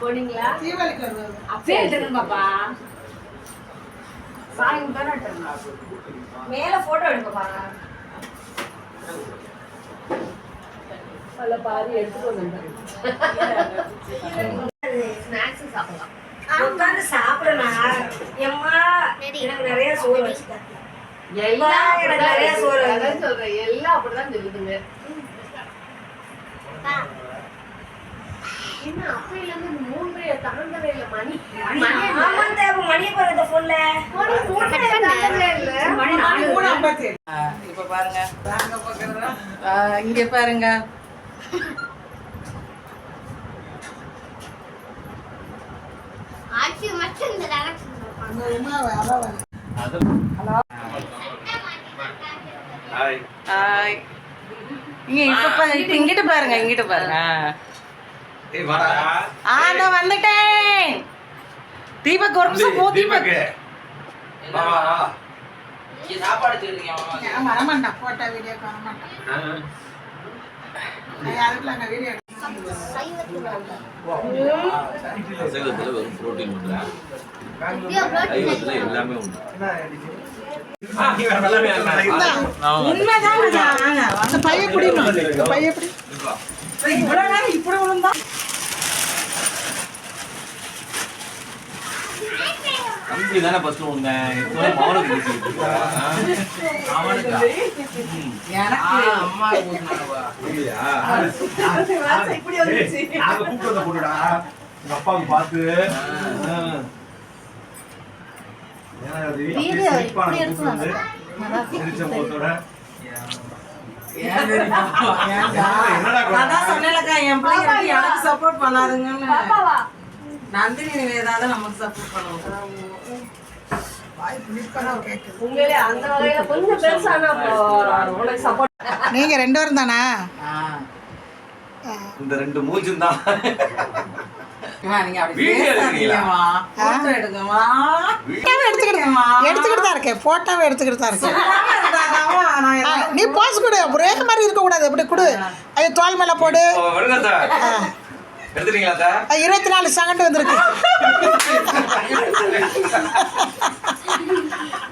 போனீங்களா? தீபாவளிக்கு வருவாரு. அப்பயே எடுத்துருங்க பாப்பா சாயங்காலம் தானே எடுத்துருங்க மேல போட்டோ எடுக்கப்பா அதில் பாதி எடுத்துட்டு வந்துருந்தேன் ஸ்நாக்ஸ் சாப்பிடலாம். உட்காந்து சாப்பிடணும் எம்மா எனக்கு நிறைய சோறு வச்சுட்டேன். எல்லாம் எனக்கு நிறைய சோறு சொல்றேன். எல்லாம் அப்படிதான் சொல்லுதுங்க. என்ன அப்பையில இருந்து மூன்று தாண்டவே இல்ல மணி மணி ஆமா தேவை மணியை பாரு இந்த போன்ல மணி மூன்றே தாண்டவே இல்ல மணி நாலு. மூணு ஐம்பத்தி இப்ப பாருங்க. இங்க பாருங்க. இங்க இப்ப இப்ப இங்கிட்டு பாருங்க. இங்கிட்டு பாருங்க ஏய் வாடா. ஆ நான் வந்துட்டேன். தீபக் ஒரு நிமிஷம் போ தீபக். நான் வரமாட்டேன் போட்டோ வீடியோக்கு வரமாட்டேன் அதுக்குள்ள அங்கே வீடியோ வெறும் புரோட்டீன் சைவத்துல எல்லாமே உண்டு. உண்மைதான் இப்படி விழுந்தா தம்பி தானே ஃபர்ஸ்ட் இருக்கா? அவனுக்கா? எனக்கு. அம்மா இல்லையா? இப்படி வந்துச்சு நாங்க கூப்பிட்டு வந்த பொண்ணுடா உங்க அப்பாவுக்கு பார்த்து சிரிச்ச முகத்தோட, என்னடா நான் தான் சொன்னேன்லக்கா, என் பிள்ளைங்க உண்மையிலே அந்த வகையில கொஞ்சம் பெருசானா அப்போ உனக்கு சப்போர்ட் நீங்க ரெண்டு பேரும் தானா. இந்த ரெண்டு மூஞ்சும் தான். போட்டோவே எடுத்துக்கிட்டு தான் இருக்கேன். நீ போஸ் கொடு. ஒரே மாதிரி இருக்கக்கூடாது. எப்படி கொடு. ஐயோ தோல் மேலே போடு. இருபத்தி நாலு செகண்ட் வந்திருக்கு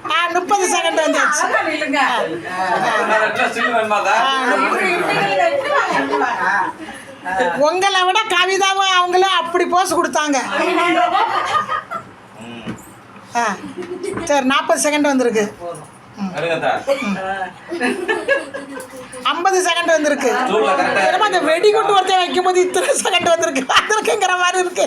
ஆ முப்பது செகண்ட் வந்துச்சு அழகா நில்லுங்க. ஸ்டில் வேணுமா சார் இப்படி இப்படி நில்லுங்க. இப்படி வாங்க, இப்படி வாங்க. உங்களை விட கவிதாவும் அவங்களும் அப்படி போஸ் கொடுத்தாங்க. ஆ சரி நாற்பது செகண்ட் வந்திருக்கு. ஐம்பது செகண்ட் வந்திருக்கு. அந்த வெடிகுண்டு ஒருத்தன் வைக்கும்போது இத்தனை செகண்ட் வந்திருக்கு. வந்திருக்குங்கிற மாதிரி இருக்கு.